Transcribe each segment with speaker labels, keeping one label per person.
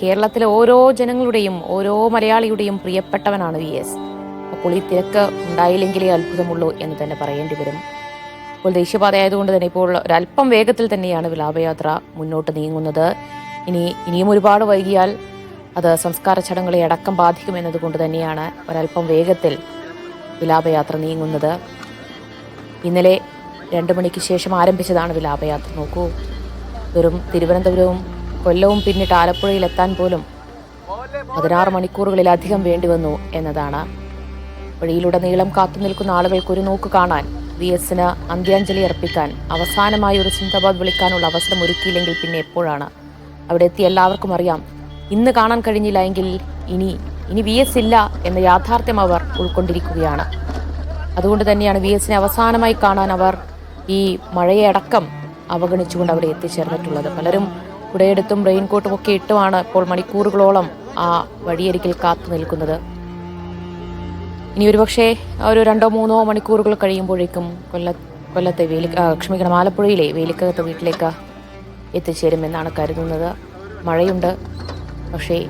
Speaker 1: കേരളത്തിലെ ഓരോ ജനങ്ങളുടെയും ഓരോ മലയാളിയുടെയും പ്രിയപ്പെട്ടവനാണ് വി എസ്. അപ്പോൾ ഈ തിരക്ക് ഉണ്ടായില്ലെങ്കിലേ അത്ഭുതമുള്ളൂ എന്ന് തന്നെ പറയേണ്ടി വരും. ഇപ്പോൾ ദേശീയപാത ആയതുകൊണ്ട് തന്നെ ഇപ്പോൾ ഒരല്പം വേഗത്തിൽ തന്നെയാണ് വിലാപയാത്ര മുന്നോട്ട് നീങ്ങുന്നത്. ഇനി ഇനിയും ഒരുപാട് വൈകിയാൽ അത് സംസ്കാര ചടങ്ങുകളെ അടക്കം ബാധിക്കുമെന്നതുകൊണ്ട് തന്നെയാണ് ഒരല്പം വേഗത്തിൽ വിലാപയാത്ര നീങ്ങുന്നത്. ഇന്നലെ രണ്ട് മണിക്ക് ശേഷം ആരംഭിച്ചതാണ് വിലാപയാത്ര. നോക്കൂ വെറും തിരുവനന്തപുരവും കൊല്ലവും പിന്നിട്ട് ആലപ്പുഴയിൽ എത്താൻ പോലും പതിനാറ് മണിക്കൂറുകളിലധികം വേണ്ടിവന്നു എന്നതാണ്. വഴിയിലുടനീളം കാത്തു നിൽക്കുന്ന ആളുകൾക്ക് ഒരു നോക്ക് കാണാൻ വി എസിന് അന്ത്യാഞ്ജലി അർപ്പിക്കാൻ അവസാനമായി ഒരു സിന്ദാബാദ് വിളിക്കാനുള്ള അവസരം ഒരുക്കിയില്ലെങ്കിൽ പിന്നെ എപ്പോഴാണ്? അവിടെ എത്തി എല്ലാവർക്കും അറിയാം. ഇന്ന് കാണാൻ കഴിഞ്ഞില്ല എങ്കിൽ ഇനി ഇനി വി എസ് ഇല്ല എന്ന യാഥാർത്ഥ്യം അവർ ഉൾക്കൊണ്ടിരിക്കുകയാണ്. അതുകൊണ്ട് തന്നെയാണ് വി എസിനെ അവസാനമായി കാണാൻ അവർ ഈ മഴയെ അടക്കം അവഗണിച്ചുകൊണ്ട് അവിടെ എത്തിച്ചേർന്നിട്ടുള്ളത്. പലരും കുടയെടുത്തും റെയിൻകോട്ടും ഒക്കെ ഇട്ടുമാണ് ഇപ്പോൾ മണിക്കൂറുകളോളം ആ വഴിയരികിൽ കാത്തു നിൽക്കുന്നത്. ഇനി ഒരുപക്ഷെ ഒരു രണ്ടോ മൂന്നോ മണിക്കൂറുകൾ കഴിയുമ്പോഴേക്കും കൊല്ല കൊല്ലത്തെ വേലി ക്ഷമിക്കണം ആലപ്പുഴയിലെ വേലിക്കകത്ത് വീട്ടിലേക്ക് എത്തിച്ചേരുമെന്നാണ് കരുതുന്നത്. മഴയുണ്ട്. പക്ഷേ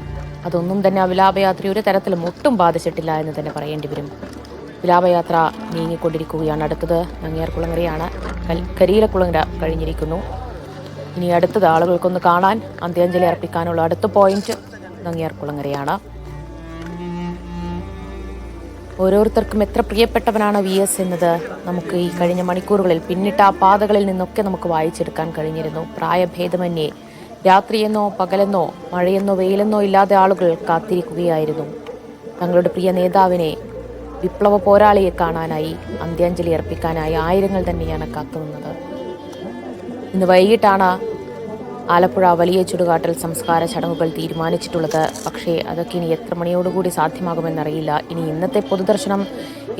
Speaker 1: അതൊന്നും തന്നെ ആ വിലാപയാത്ര ഒരു തരത്തിലും ഒട്ടും ബാധിച്ചിട്ടില്ല എന്ന് തന്നെ പറയേണ്ടി വരും. വിലാപയാത്ര നീങ്ങിക്കൊണ്ടിരിക്കുകയാണ്. അടുത്തത് നങ്ങിയാർകുളങ്ങരയാണ് കരിയിലക്കുളങ്ങര കഴിഞ്ഞിരിക്കുന്നു. ഇനി അടുത്തത് ആളുകൾക്കൊന്ന് കാണാൻ അന്ത്യാഞ്ജലി അർപ്പിക്കാനുള്ള അടുത്ത പോയിന്റ് നങ്ങിയാർകുളങ്ങരയാണ്. ഓരോരുത്തർക്കും എത്ര പ്രിയപ്പെട്ടവനാണ് വി എസ് എന്നത് നമുക്ക് ഈ കഴിഞ്ഞ മണിക്കൂറുകളിൽ പിന്നിട്ട ആ പാതകളിൽ നിന്നൊക്കെ നമുക്ക് വായിച്ചെടുക്കാൻ കഴിഞ്ഞിരുന്നു. പ്രായഭേദമന്യേ രാത്രിയെന്നോ പകലെന്നോ മഴയെന്നോ വെയിലെന്നോ ഇല്ലാതെ ആളുകൾ കാത്തിരിക്കുകയായിരുന്നു. തങ്ങളുടെ പ്രിയ നേതാവിനെ വിപ്ലവ പോരാളിയെ കാണാനായി അന്ത്യാഞ്ജലി അർപ്പിക്കാനായി ആയിരങ്ങൾ തന്നെയാണ് കാത്തുനിന്നത്. ഇന്ന് വൈകിട്ടാണ് ആലപ്പുഴ വലിയ ചുടുകാട്ടൽ സംസ്കാര ചടങ്ങുകൾ തീരുമാനിച്ചിട്ടുള്ളത്. പക്ഷേ അതൊക്കെ ഇനി എത്ര മണിയോടുകൂടി സാധ്യമാകുമെന്നറിയില്ല. ഇനി ഇന്നത്തെ പൊതുദർശനം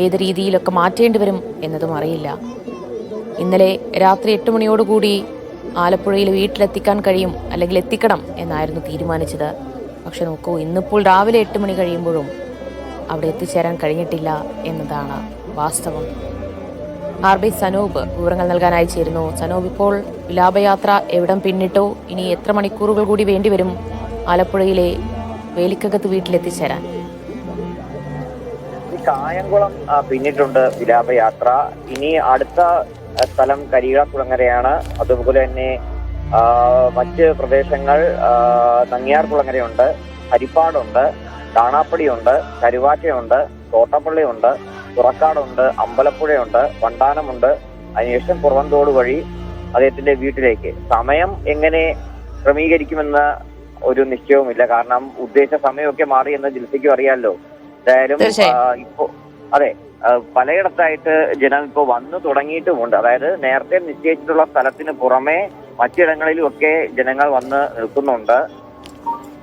Speaker 1: ഏത് രീതിയിലൊക്കെ മാറ്റേണ്ടി വരും എന്നതും അറിയില്ല. ഇന്നലെ രാത്രി എട്ട് മണിയോടുകൂടി ആലപ്പുഴയിൽ വീട്ടിലെത്തിക്കാൻ കഴിയും അല്ലെങ്കിൽ എത്തിക്കണം എന്നായിരുന്നു തീരുമാനിച്ചത്. പക്ഷെ നോക്കൂ ഇന്നിപ്പോൾ രാവിലെ എട്ട് മണി കഴിയുമ്പോഴും അവിടെ എത്തിച്ചേരാൻ കഴിഞ്ഞിട്ടില്ല എന്നതാണ് വാസ്തവം. ആർ ബി സനൂപ് വിവരങ്ങൾ നൽകാനായി ചേരുന്നു. സനൂപ് ഇപ്പോൾ വിലാപയാത്ര എവിടം പിന്നിട്ടു? ഇനി എത്ര മണിക്കൂറുകൾ കൂടി വേണ്ടിവരും? ആലപ്പുഴയിലെ വേലിക്കകത്ത് വീട്ടിലെത്തിച്ചേരാൻ.
Speaker 2: കായംകുളം പിന്നിട്ടുണ്ട് വിലാപയാത്ര. ഇനി അടുത്ത സ്ഥലം സ്ഥലം കരിയിളക്കുളങ്ങരയാണ് അതുപോലെ തന്നെ മറ്റ് പ്രദേശങ്ങൾ നങ്ങിയാർ നങ്ങിയാർകുളങ്ങരയുണ്ട് ഹരിപ്പാടുണ്ട് കാണാപ്പടിയുണ്ട് കരുവാറ്റയുണ്ട് തോട്ടപ്പള്ളിയുണ്ട് തുറക്കാടുണ്ട് അമ്പലപ്പുഴയുണ്ട് വണ്ടാനമുണ്ട്. അതിനുശേഷം പുറവന്തോട് വഴി അദ്ദേഹത്തിന്റെ വീട്ടിലേക്ക്. സമയം എങ്ങനെ ക്രമീകരിക്കുമെന്ന് ഒരു നിശ്ചയവുമില്ല. കാരണം ഉദ്ദേശ സമയമൊക്കെ മാറി എന്ന് ജിൽസിക്കും അറിയാമല്ലോ എന്തായാലും ഇപ്പോ അതെ പലയിടത്തായിട്ട് ജനം ഇപ്പോ വന്നു തുടങ്ങിയിട്ടുമുണ്ട്. അതായത് നേരത്തെ നിശ്ചയിച്ചിട്ടുള്ള സ്ഥലത്തിന് പുറമെ മറ്റിടങ്ങളിലും ഒക്കെ ജനങ്ങൾ വന്ന് നിൽക്കുന്നുണ്ട്.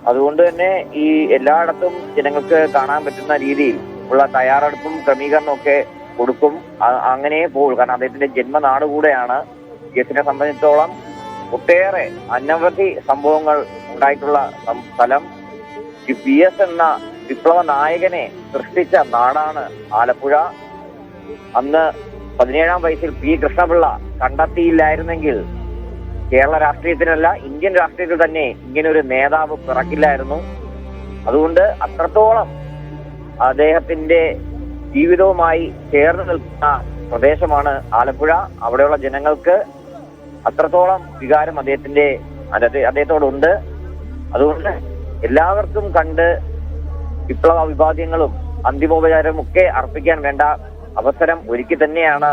Speaker 2: അതുകൊണ്ട് തന്നെ ഈ എല്ലായിടത്തും ജനങ്ങൾക്ക് കാണാൻ പറ്റുന്ന രീതിയിൽ ഉള്ള തയ്യാറെടുപ്പും ക്രമീകരണവും ഒക്കെ കൊടുക്കും. അങ്ങനെ പോകും. കാരണം അദ്ദേഹത്തിന്റെ ജന്മനാട് കൂടെയാണ് എസിനെ സംബന്ധിച്ചിടത്തോളം ഒട്ടേറെ അനവധി സംഭവങ്ങൾ ഉണ്ടായിട്ടുള്ള സ്ഥലം. പി എസ് എന്ന വിപ്ലവ നായകനെ സൃഷ്ടിച്ച നാടാണ് ആലപ്പുഴ. അന്ന് പതിനേഴാം വയസ്സിൽ പി കൃഷ്ണപിള്ള കണ്ടെത്തിയില്ലായിരുന്നെങ്കിൽ കേരള രാഷ്ട്രീയത്തിനല്ല ഇന്ത്യൻ രാഷ്ട്രീയത്തിൽ തന്നെ ഇങ്ങനെ ഒരു നേതാവ് പിറക്കില്ലായിരുന്നു. അതുകൊണ്ട് അത്രത്തോളം അദ്ദേഹത്തിന്റെ ജീവിതവുമായി ചേർന്ന് നിൽക്കുന്ന പ്രദേശമാണ് ആലപ്പുഴ. അവിടെയുള്ള ജനങ്ങൾക്ക് അത്രത്തോളം വികാരം അദ്ദേഹത്തിന്റെ അദ്ദേഹത്തോടുണ്ട്. അതുകൊണ്ട് എല്ലാവർക്കും കണ്ട് വിപ്ലവ അഭിവാദ്യങ്ങളും അന്തിമോപചാരവും ഒക്കെ അർപ്പിക്കാൻ വേണ്ട അവസരം ഒരുക്കി തന്നെയാണ്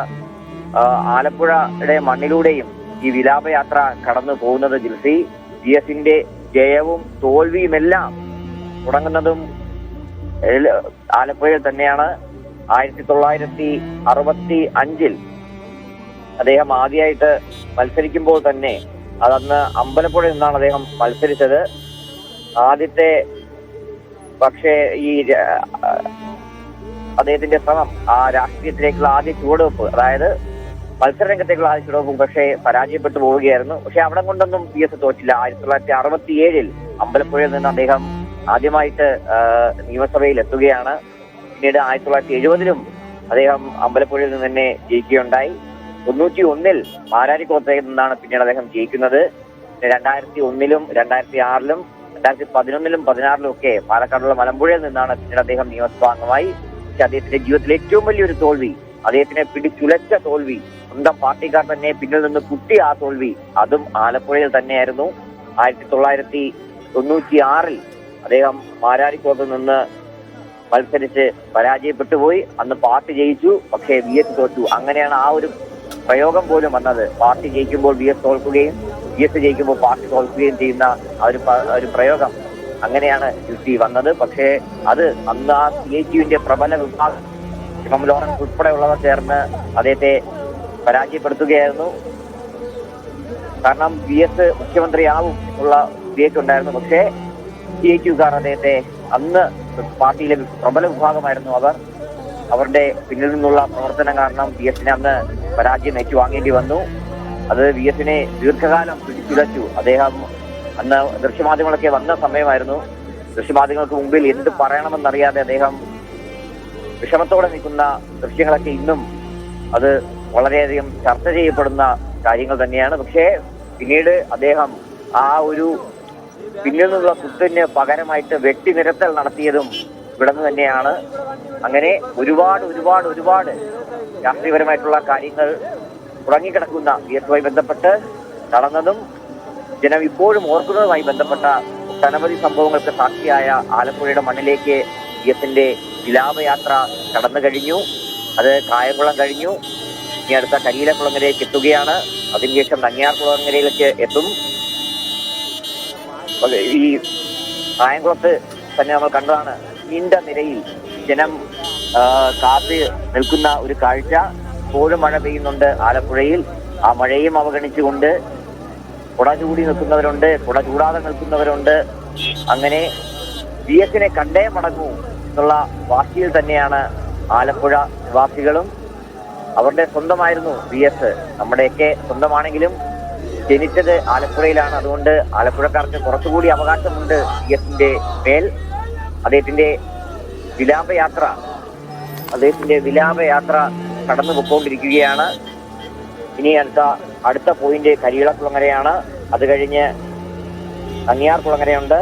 Speaker 2: ആലപ്പുഴയുടെ മണ്ണിലൂടെയും ഈ വിലാപയാത്ര കടന്നു പോകുന്നത് ജിൽസി. ജി എസിന്റെ ജയവും തോൽവിയുമെല്ലാം തുടങ്ങുന്നതും ആലപ്പുഴയിൽ തന്നെയാണ് ആയിരത്തി തൊള്ളായിരത്തി അറുപത്തി അഞ്ചിൽ അദ്ദേഹം ആദ്യമായിട്ട് മത്സരിക്കുമ്പോൾ തന്നെ അതന്ന് അമ്പലപ്പുഴയിൽ നിന്നാണ് അദ്ദേഹം മത്സരിച്ചത്. ആദ്യത്തെ പക്ഷേ ഈ അദ്ദേഹത്തിന്റെ ശ്രമം ആ രാഷ്ട്രീയത്തിലേക്കുള്ള ആദ്യ ചുവടുവെപ്പ് അതായത് മത്സരരംഗത്തേക്കുള്ള ആദ്യ ചുവടുവെപ്പും പക്ഷേ പരാജയപ്പെട്ടു പോവുകയായിരുന്നു. പക്ഷെ അവിടെ കൊണ്ടൊന്നും പി എസ് തോറ്റില്ല. ആയിരത്തി തൊള്ളായിരത്തി അറുപത്തി ഏഴിൽ അമ്പലപ്പുഴയിൽ നിന്ന് അദ്ദേഹം ആദ്യമായിട്ട് നിയമസഭയിൽ എത്തുകയാണ് പിന്നീട് ആയിരത്തി തൊള്ളായിരത്തി എഴുപതിലും അദ്ദേഹം അമ്പലപ്പുഴയിൽ നിന്ന് തന്നെ ജയിക്കുകയുണ്ടായി. തൊണ്ണൂറ്റി ഒന്നിൽ മാരാരിക്കോത്തയിൽ നിന്നാണ് പിന്നീട് അദ്ദേഹം ജയിക്കുന്നത്. രണ്ടായിരത്തി ഒന്നിലും രണ്ടായിരത്തി ആറിലും രണ്ടായിരത്തി പതിനൊന്നിലും പതിനാറിലും ഒക്കെ പാലക്കാടുള്ള മലമ്പുഴയിൽ നിന്നാണ് പിന്നീട് അദ്ദേഹം നിയമസഭാംഗമായി പക്ഷെ അദ്ദേഹത്തിന്റെ ജീവിതത്തിലെ ഏറ്റവും വലിയൊരു തോൽവി അദ്ദേഹത്തിനെ പിടിച്ചുലച്ച തോൽവി സ്വന്തം പാർട്ടിക്കാർ തന്നെ പിന്നിൽ നിന്ന് കുട്ടി ആ തോൽവി അതും ആലപ്പുഴയിൽ തന്നെയായിരുന്നു. ആയിരത്തി തൊള്ളായിരത്തി തൊണ്ണൂറ്റി ആറിൽ അദ്ദേഹം മാരാരിക്കോട്ട് നിന്ന് മത്സരിച്ച് പരാജയപ്പെട്ടു പോയി അന്ന് പാർട്ടി ജയിച്ചു. പക്ഷേ വി എസ് തോറ്റു. അങ്ങനെയാണ് ആ ഒരു പ്രയോഗം പോലും വന്നത്. പാർട്ടി ജയിക്കുമ്പോൾ വി എസ് തോൽക്കുകയും വി എസ് ജയിക്കുമ്പോൾ പാർട്ടി തോൽക്കുകയും ചെയ്യുന്ന ഒരു ഒരു പ്രയോഗം അങ്ങനെയാണ് യുക്തി വന്നത്. പക്ഷേ അത് അന്ന് ആ സി എച്ച് യുവിന്റെ പ്രബല വിഭാഗം ശിവം ലോറൻസ് ഉൾപ്പെടെയുള്ളവർ ചേർന്ന് അദ്ദേഹത്തെ പരാജയപ്പെടുത്തുകയായിരുന്നു. കാരണം വി എസ് മുഖ്യമന്ത്രിയാവും എന്നുള്ള ഉണ്ടായിരുന്നു. പക്ഷേ യുക്കാർ അദ്ദേഹത്തെ അന്ന് പാർട്ടിയിലെ പ്രബല വിഭാഗമായിരുന്നു അവർ. അവരുടെ പിന്നിൽ നിന്നുള്ള പ്രവർത്തനം കാരണം വി എസിനെ അന്ന് പരാജയം ഏറ്റുവാങ്ങേണ്ടി വന്നു. അത് വി എസിനെ ദീർഘകാലം പിടിച്ചുലച്ചു. അദ്ദേഹം അന്ന് ദൃശ്യമാധ്യമങ്ങളൊക്കെ വന്ന സമയമായിരുന്നു. ദൃശ്യമാധ്യമങ്ങൾക്ക് മുമ്പിൽ എന്ത് പറയണമെന്നറിയാതെ അദ്ദേഹം വിഷമത്തോടെ നിൽക്കുന്ന ദൃശ്യങ്ങളൊക്കെ ഇന്നും അത് വളരെയധികം ചർച്ച ചെയ്യപ്പെടുന്ന കാര്യങ്ങൾ തന്നെയാണ്. പക്ഷേ പിന്നീട് അദ്ദേഹം ആ ഒരു പിന്നിൽ നിന്നുള്ള കുത്തിന് പകരമായിട്ട് വെട്ടിനിരത്തൽ നടത്തിയതും ഇവിടെ നിന്ന് തന്നെയാണ്. അങ്ങനെ ഒരുപാട് ഒരുപാട് ഒരുപാട് രാഷ്ട്രീയപരമായിട്ടുള്ള കാര്യങ്ങൾ ഉറങ്ങിക്കിടക്കുന്ന വി എസുമായി ബന്ധപ്പെട്ട് നടന്നതും ജനം ഇപ്പോഴും ഓർക്കുന്നതുമായി ബന്ധപ്പെട്ട ഒട്ടനവധി സംഭവങ്ങൾക്ക് സാക്ഷിയായ ആലപ്പുഴയുടെ മണ്ണിലേക്ക് ഇയത്തിന്റെ വിലാപയാത്ര കടന്നു കഴിഞ്ഞു. അത് കായംകുളം കഴിഞ്ഞു. ഇനി അടുത്ത കരിയിലക്കുളങ്ങരയിലേക്ക് എത്തുകയാണ്. അതിനുശേഷം നങ്ങിയാർകുളങ്ങരയിലേക്ക് എത്തും. ഈ കായംകുളത്ത് തന്നെ നമ്മൾ കണ്ടതാണ്. നീണ്ട നിരയിൽ ജനം കാത്ത് നിൽക്കുന്ന ഒരു കാഴ്ച. ഇപ്പോഴും മഴ പെയ്യുന്നുണ്ട് ആലപ്പുഴയിൽ. ആ മഴയും അവഗണിച്ചുകൊണ്ട് കുട ചൂടി നിൽക്കുന്നവരുണ്ട് കുട ചൂടാതെ നിൽക്കുന്നവരുണ്ട്. അങ്ങനെ വി എസിനെ കണ്ടേ മടങ്ങൂ എന്നുള്ള വാശിയിൽ തന്നെയാണ് ആലപ്പുഴ നിവാസികളും. അവരുടെ സ്വന്തമായിരുന്നു വി എസ് നമ്മുടെയൊക്കെ സ്വന്തമാണെങ്കിലും ജനിച്ചത് ആലപ്പുഴയിലാണ്. അതുകൊണ്ട് ആലപ്പുഴക്കാർക്ക് കുറച്ചുകൂടി അവകാശമുണ്ട് വി മേൽ. അദ്ദേഹത്തിന്റെ വിലാപയാത്ര അദ്ദേഹത്തിന്റെ വിലാപയാത്ര കടന്നു പൊക്കോണ്ടിരിക്കുകയാണ് ഇനി അടുത്ത അടുത്ത പോയിന്റ് കരിയിളക്കുളങ്ങരയാണ് അത് കഴിഞ്ഞ് കങ്ങിയാർ കുളങ്ങരയുണ്ട്.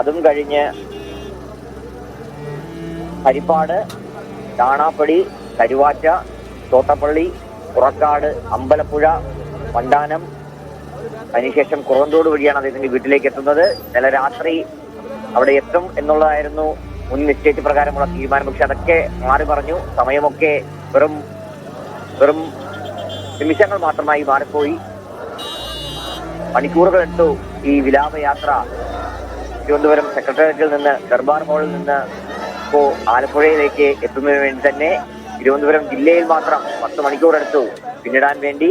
Speaker 2: അതും കഴിഞ്ഞ് ഹരിപ്പാട് ചാണാപ്പടി കരുവാറ്റ തോട്ടപ്പള്ളി പുറക്കാട് അമ്പലപ്പുഴ വണ്ടാനം അതിനുശേഷം കുറവന്തോട് വഴിയാണ് അദ്ദേഹത്തിന്റെ വീട്ടിലേക്ക് എത്തുന്നത്. ഇന്നലെ രാത്രി അവിടെ എത്തും എന്നുള്ളതായിരുന്നു മുൻ നിശ്ചയിച്ച പ്രകാരമുള്ള തീരുമാനം. പക്ഷെ അതൊക്കെ മാറി പറഞ്ഞു. സമയമൊക്കെ വെറും വെറും നിമിഷങ്ങൾ മാത്രമായി മാറിപ്പോയി. മണിക്കൂറുകൾ എടുത്തു ഈ വിലാപയാത്ര. തിരുവനന്തപുരം സെക്രട്ടേറിയറ്റിൽ നിന്ന് ദർബാർ ഹാളിൽ നിന്ന് ഇപ്പോ ആലപ്പുഴയിലേക്ക് എത്തുന്നതിന് വേണ്ടി തന്നെ തിരുവനന്തപുരം ജില്ലയിൽ മാത്രം പത്ത് മണിക്കൂർ എടുത്തു. പിന്നിടാൻ വേണ്ടി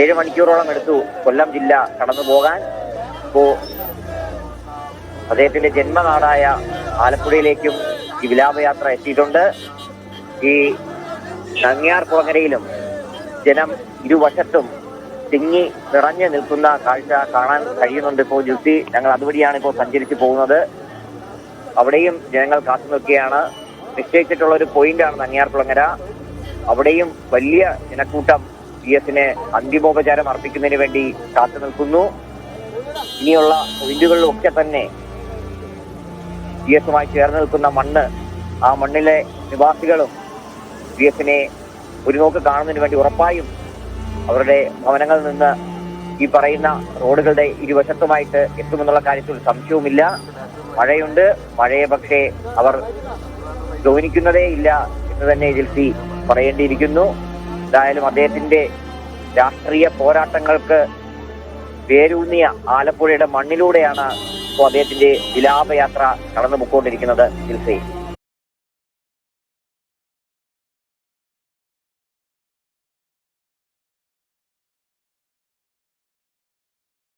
Speaker 2: ഏഴ് മണിക്കൂറോളം എടുത്തു കൊല്ലം ജില്ല കടന്നു പോകാൻ. ഇപ്പോ അദ്ദേഹത്തിന്റെ ജന്മനാടായ ആലപ്പുഴയിലേക്കും ഈ വിലാപയാത്ര എത്തിയിട്ടുണ്ട്. ഈ നങ്ങിയാർ കുളങ്ങരയിലും ജനം ഇരുവശത്തും തിങ്ങി നിറഞ്ഞു നിൽക്കുന്ന കാഴ്ച കാണാൻ കഴിയുന്നുണ്ട് ഇപ്പോൾ ജ്യുത്തി ഞങ്ങൾ അതുവഴിയാണ് ഇപ്പോൾ സഞ്ചരിച്ചു പോകുന്നത്. അവിടെയും ജനങ്ങൾ കാത്തു നിൽക്കുകയാണ്. നിശ്ചയിച്ചിട്ടുള്ള ഒരു പോയിന്റാണ് നങ്ങിയാർ കുളങ്ങര. അവിടെയും വലിയ ജനക്കൂട്ടം പി എസിന് അന്തിമോപചാരം അർപ്പിക്കുന്നതിന് വേണ്ടി കാത്തു നിൽക്കുന്നു. ഇനിയുള്ള പോയിന്റുകളിലൊക്കെ തന്നെ പി എസുമായി ചേർന്ന് നിൽക്കുന്ന മണ്ണ് ആ മണ്ണിലെ നിവാസികളും പി എസിനെ ഒരു നോക്ക് കാണുന്നതിന് വേണ്ടി ഉറപ്പായും അവരുടെ ഭവനങ്ങളിൽ നിന്ന് ഈ പറയുന്ന റോഡുകളുടെ ഇരുവശത്തുമായിട്ട് എത്തുമെന്നുള്ള കാര്യത്തിൽ സംശയവുമില്ല. മഴയുണ്ട്. മഴയെ പക്ഷേ അവർ ഗൗനിക്കുന്നതേ ഇല്ല എന്ന് തന്നെ ജിൽസി പറയേണ്ടിയിരിക്കുന്നു. എന്തായാലും അദ്ദേഹത്തിന്റെ രാഷ്ട്രീയ പോരാട്ടങ്ങൾക്ക് വേരൂന്നിയ ആലപ്പുഴയുടെ മണ്ണിലൂടെയാണ് ഇപ്പോൾ അദ്ദേഹത്തിന്റെ വിലാപയാത്ര കടന്നു പൊക്കോണ്ടിരിക്കുന്നത് ജിൽസി